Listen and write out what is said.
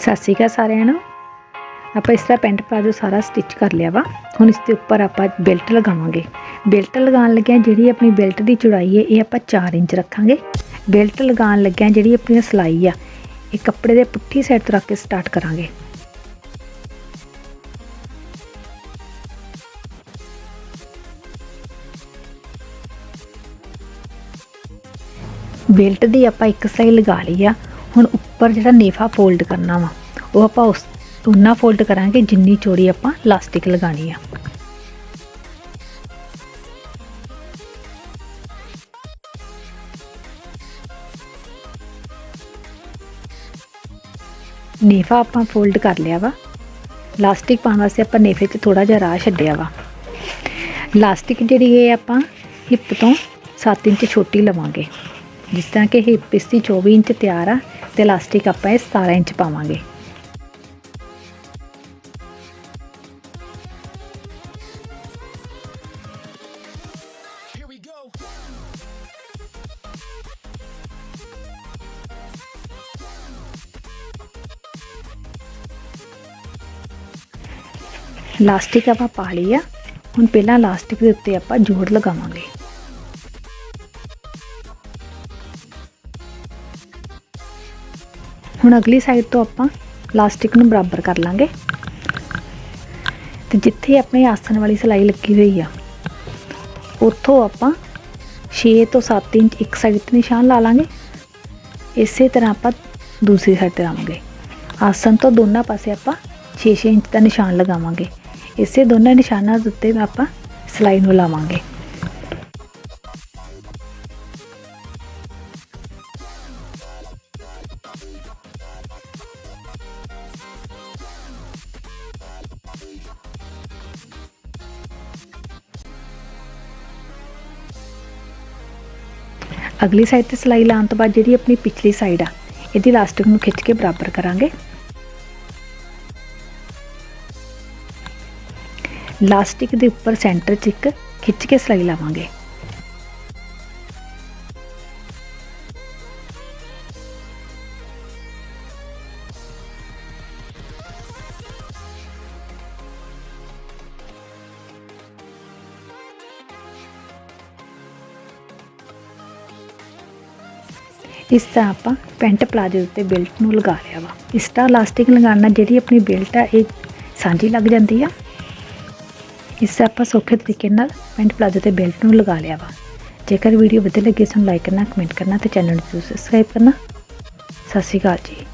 ਸਤਿ ਸ਼੍ਰੀ ਅਕਾਲ ਸਾਰਿਆਂ ਨੂੰ। ਆਪਾਂ ਇਸ ਤਰ੍ਹਾਂ ਪੈਂਟ ਪਲਾਜੋ ਸਾਰਾ ਸਟਿਚ ਕਰ ਲਿਆ ਵਾ। ਹੁਣ ਇਸ ਦੇ ਉੱਪਰ ਆਪਾਂ ਬੈਲਟ ਲਗਾਵਾਂਗੇ। ਬੈਲਟ ਲਗਾਉਣ ਲੱਗਿਆਂ ਜਿਹੜੀ ਆਪਣੀ ਬੈਲਟ ਦੀ ਚੌੜਾਈ ਹੈ, ਇਹ ਆਪਾਂ 4 ਇੰਚ ਰੱਖਾਂਗੇ। ਬੈਲਟ ਲਗਾਉਣ ਲੱਗਿਆਂ ਜਿਹੜੀ ਆਪਣੀ ਸਿਲਾਈ ਆ, ਇਹ ਕੱਪੜੇ ਦੇ ਪੁੱਠੀ ਸਾਈਡ ਤੋਂ ਰੱਖ ਕੇ ਸਟਾਰਟ ਕਰਾਂਗੇ। ਬੈਲਟ ਦੀ ਆਪਾਂ ਇੱਕ ਸਿਲਾਈ ਲਗਾ ਲਈ ਆ। ਹੁਣ ਉੱਪਰ ਜਿਹੜਾ ਨੇਫਾ ਫੋਲਡ ਕਰਨਾ ਵਾ ਉਹ ਆਪਾਂ ਉਸ ਉਨਾ ਫੋਲਡ ਕਰਾਂਗੇ ਜਿੰਨੀ ਚੌੜੀ ਆਪਾਂ ਲਾਸਟਿਕ ਲਗਾਣੀ ਆ ਨੇਫਾ ਆਪਾਂ ਫੋਲਡ ਕਰ ਲਿਆ ਵਾ ਲਾਸਟਿਕ ਪਾਉਣ ਵਾਸਤੇ ਆਪਾਂ ਨੇਫੇ 'ਚ ਥੋੜਾ ਜਿਹਾ ਰਾਹ ਛੱਡਿਆ ਵਾ ਲਾਸਟਿਕ ਜਿਹੜੀ ਇਹ ਆਪਾਂ ਹਿੱਪ ਤੋਂ 7 ਇੰਚ ਛੋਟੀ ਲਵਾਂਗੇ ਜਿਸ ਤਰ੍ਹਾਂ ਕਿ ਹਿੱਪ ਇਸ ਦੀ 24 ਇੰਚ ਤਿਆਰ ਆ ਤੇ ਇਲਾਸਟਿਕ ਆਪਾਂ ਇਹ 17 ਇੰਚ ਪਾਵਾਂਗੇ Here we go. ਲਾਸਟਿਕ ਆਪਾਂ ਪਾ ਲਈ ਆ ਹੁਣ ਪਹਿਲਾਂ ਲਾਸਟਿਕ ਦੇ ਉੱਤੇ ਆਪਾਂ ਜੋੜ ਲਗਾਵਾਂਗੇ ਹੁਣ ਅਗਲੀ ਸਾਈਡ ਤੋਂ ਆਪਾਂ ਲਾਸਟਿਕ ਨੂੰ ਬਰਾਬਰ ਕਰ ਲਾਂਗੇ ਤੇ ਜਿੱਥੇ ਆਪਣੇ ਆਸਣ ਵਾਲੀ ਸਿਲਾਈ ਲੱਗੀ ਹੋਈ ਆ ਉੱਥੋਂ ਆਪਾਂ 6 ਤੋਂ 7 ਇੰਚ ਇੱਕ ਸਾਈਡ ਤੇ ਨਿਸ਼ਾਨ ਲਾ ਲਾਂਗੇ ਇਸੇ ਤਰ੍ਹਾਂ ਆਪਾਂ ਦੂਸਰੀ ਸਾਈਡ ਤੇ ਲਾਵਾਂਗੇ ਆਸਣ ਤੋਂ ਦੋਨਾਂ ਪਾਸੇ ਆਪਾਂ 6-6 ਇੰਚ ਦਾ ਨਿਸ਼ਾਨ ਲਗਾਵਾਂਗੇ ਇਸੇ ਦੋਨਾਂ ਨਿਸ਼ਾਨਾਂ ਦੇ ਉੱਤੇ ਆਪਾਂ ਸਿਲਾਈ ਨੂੰ ਲਾਵਾਂਗੇ ਅਗਲੀ ਸਾਈਡ ਤੇ ਸਿਲਾਈ ਲਾਉਣ ਤੋਂ ਬਾਅਦ ਜਿਹੜੀ ਆਪਣੀ ਪਿਛਲੀ ਸਾਈਡ ਆ ਇਹਦੀ ਇਲਾਸਟਿਕ ਨੂੰ ਖਿੱਚ ਕੇ ਬਰਾਬਰ ਕਰਾਂਗੇ ਲਾਸਟਿਕ ਦੇ ਉੱਪਰ ਸੈਂਟਰ 'ਚ ਇੱਕ ਖਿੱਚ ਕੇ ਸਿਲਾਈ ਲਾਵਾਂਗੇ ਇਸ ਤਰ੍ਹਾਂ ਆਪਾਂ ਪੈਂਟ ਪਲਾਜੋ ਉੱਤੇ ਬੈਲਟ ਨੂੰ ਲਗਾ ਲਿਆ ਵਾ। ਇਸ ਤਰ੍ਹਾਂ ਇਲਾਸਟਿਕ ਲਗਾਉਣ ਨਾਲ ਜਿਹੜੀ ਆਪਣੀ ਬੈਲਟ ਆ, ਇਹ ਸਾਂਝੀ ਲੱਗ ਜਾਂਦੀ ਆ। ਇਸ ਤਰ੍ਹਾਂ ਆਪਾਂ ਸੌਖੇ ਤਰੀਕੇ ਨਾਲ ਪੈਂਟ ਪਲਾਜੋ ਤੇ ਬੈਲਟ ਨੂੰ ਲਗਾ ਲਿਆ ਵਾ। ਜੇਕਰ ਵੀਡੀਓ ਵਧੀਆ ਲੱਗੀ ਸਾਨੂੰ ਲਾਈਕ ਕਰਨਾ, ਕਮੈਂਟ ਕਰਨਾ ਤੇ ਚੈਨਲ ਨੂੰ ਸਬਸਕ੍ਰਾਈਬ ਕਰਨਾ। ਸਤਿ ਸ਼੍ਰੀ ਅਕਾਲ ਜੀ।